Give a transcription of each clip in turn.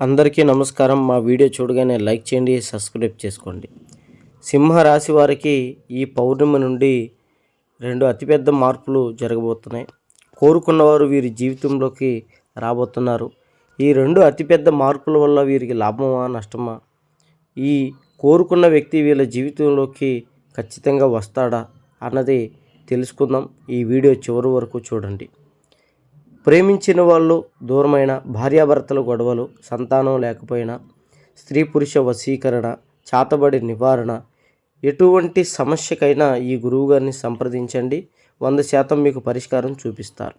అందరికీ నమస్కారం. మా వీడియో చూడగానే లైక్ చేయండి సబ్స్క్రైబ్ చేసుకోండి. సింహ రాశి వారికి ఈ పౌర్ణమి నుండి రెండు అతిపెద్ద మార్పులు జరగబోతున్నాయి. కోరుకున్నవారు వీరి జీవితంలోకి రాబోతున్నారు. ఈ రెండు అతిపెద్ద మార్పుల వల్ల వీరికి లాభమా నష్టమా? ఈ కోరుకున్న వ్యక్తి వీళ్ళ జీవితంలోకి ఖచ్చితంగా వస్తాడా అన్నది తెలుసుకుందాం. ఈ వీడియో చివరి వరకు చూడండి. ప్రేమించిన వాళ్ళు దూరమైన భార్యాభర్తల గొడవలు సంతానం లేకపోయినా స్త్రీ పురుష వశీకరణ చాతబడి నివారణ ఎటువంటి సమస్యకైనా ఈ గురువుగారిని సంప్రదించండి. వంద శాతం మీకు పరిష్కారం చూపిస్తారు.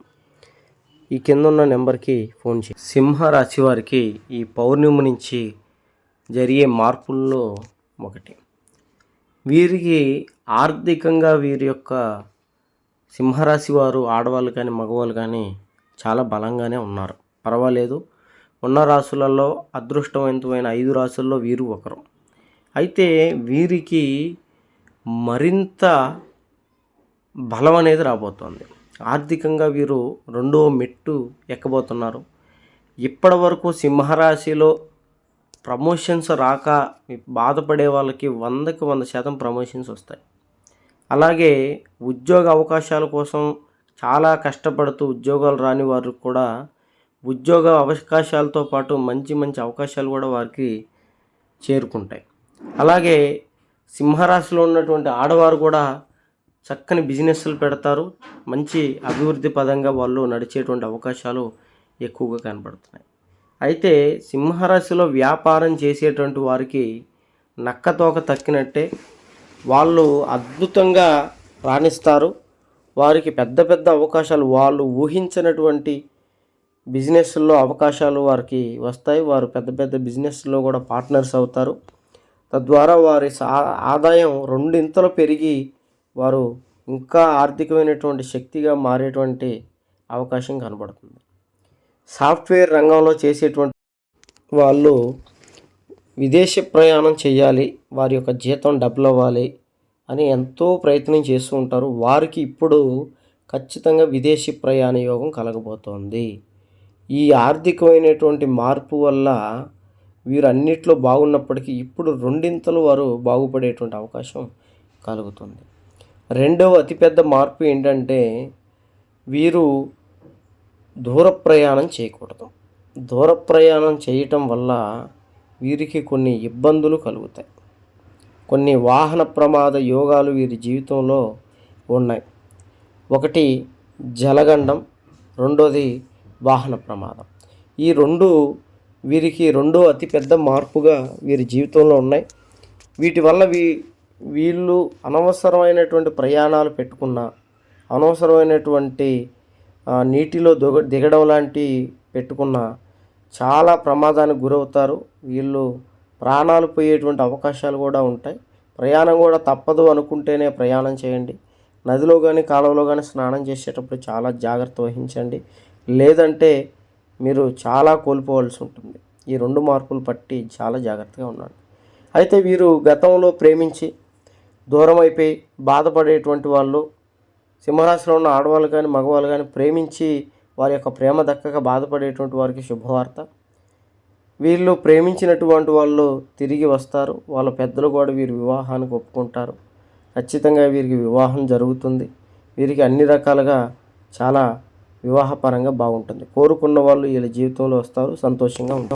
ఈ కింద ఉన్న నెంబర్కి ఫోన్ చేయండి సింహ రాశి వారికి ఈ పౌర్ణమి నుంచి జరిగే మార్పుల్లో ఒకటి. వీరికి ఆర్థికంగా వీరి యొక్క సింహరాశి వారు ఆడవాళ్ళు కానీ మగవాళ్ళు కానీ చాలా బలంగానే ఉన్నారు. పర్వాలేదు. ఉన్న రాసులలో అదృష్టవంతమైన ఐదు రాసుల్లో వీరు ఒకరు. అయితే వీరికి మరింత బలం అనేది రాబోతోంది. ఆర్థికంగా వీరు రెండో మెట్టు ఎక్కబోతున్నారు. ఇప్పటి వరకు సింహరాశిలో ప్రమోషన్స్ రాక బాధపడే వాళ్ళకి వందకి వంద శాతం ప్రమోషన్స్ వస్తాయి. అలాగే ఉద్యోగ అవకాశాల కోసం చాలా కష్టపడుతూ ఉద్యోగాలు రాని వారు కూడా ఉద్యోగ అవకాశాలతో పాటు మంచి మంచి అవకాశాలు కూడా వారికి చేరుకుంటాయి. అలాగే సింహరాశిలో ఉన్నటువంటి ఆడవారు కూడా చక్కని బిజినెస్లు పెడతారు. మంచి అభివృద్ధి పదంగా వాళ్ళు నడిచేటువంటి అవకాశాలు ఎక్కువగా కనబడుతున్నాయి. అయితే సింహరాశిలో వ్యాపారం చేసేటువంటి వారికి నక్కతోక తక్కినట్టే వాళ్ళు అద్భుతంగా రాణిస్తారు. వారికి పెద్ద పెద్ద అవకాశాలు వాళ్ళు ఊహించినటువంటి బిజినెస్లో అవకాశాలు వారికి వస్తాయి. వారు పెద్ద పెద్ద బిజినెస్లో కూడా పార్ట్నర్స్ అవుతారు. తద్వారా వారి సా- ఆదాయం రెండింతలు పెరిగి వారు ఇంకా ఆర్థికమైనటువంటి శక్తిగా మారేటువంటి అవకాశం కనబడుతుంది. సాఫ్ట్వేర్ రంగంలో చేసేటువంటి వాళ్ళు విదేశీ ప్రయాణం చేయాలి. వారి యొక్క జీతం డబ్బులు అవ్వాలి. అని ఎంతో ప్రయత్నం చేస్తూ ఉంటారు. వారికి ఇప్పుడు ఖచ్చితంగా విదేశీ ప్రయాణ యోగం కలగబోతోంది. ఈ ఆర్థికమైనటువంటి మార్పు వల్ల వీరు అన్నిట్లో బాగున్నప్పటికీ ఇప్పుడు రెండింతలు వారు బాగుపడేటువంటి అవకాశం కలుగుతుంది. రెండవ అతిపెద్ద మార్పు ఏంటంటే వీరు దూర ప్రయాణం చేయకూడదు. దూర ప్రయాణం చేయటం వల్ల వీరికి కొన్ని ఇబ్బందులు కలుగుతాయి. కొన్ని వాహన ప్రమాద యోగాలు వీరి జీవితంలో ఉన్నాయి. ఒకటి జలగండం రెండోది వాహన ప్రమాదం. ఈ రెండు వీరికి రెండో అతిపెద్ద మార్పుగా వీరి జీవితంలో ఉన్నాయి. వీటి వల్ల వీ వీళ్ళు అనవసరమైనటువంటి ప్రయాణాలు పెట్టుకున్న అనవసరమైనటువంటి నీటిలో దిగ దిగడం లాంటి పెట్టుకున్న చాలా ప్రమాదానికి గురవుతారు. వీళ్ళు ప్రాణాలు పోయేటువంటి అవకాశాలు కూడా ఉంటాయి. ప్రయాణం కూడా తప్పదు అనుకుంటేనే ప్రయాణం చేయండి. నదిలో కానీ కాలువలో కానీ స్నానం చేసేటప్పుడు చాలా జాగ్రత్త వహించండి. లేదంటే మీరు చాలా కోల్పోవాల్సి ఉంటుంది. ఈ రెండు మార్పులు పట్టి చాలా జాగ్రత్తగా ఉండండి అయితే వీరు గతంలో ప్రేమించి దూరం అయిపోయి బాధపడేటువంటి వాళ్ళు సింహరాశిలో ఉన్న ఆడవాళ్ళు కానీ మగవాళ్ళు కానీ ప్రేమించి వారి యొక్క ప్రేమ దక్కగా బాధపడేటువంటి వారికి శుభవార్త. వీళ్ళు ప్రేమించినటువంటి వాళ్ళు తిరిగి వస్తారు. వాళ్ళ పెద్దలు కూడా వీరి వివాహానికి ఒప్పుకుంటారు. ఖచ్చితంగా వీరికి వివాహం జరుగుతుంది. వీరికి అన్ని రకాలుగా చాలా వివాహపరంగా బాగుంటుంది. కోరుకున్న వాళ్ళు వీళ్ళ జీవితంలో వస్తారు. సంతోషంగా ఉంటారు.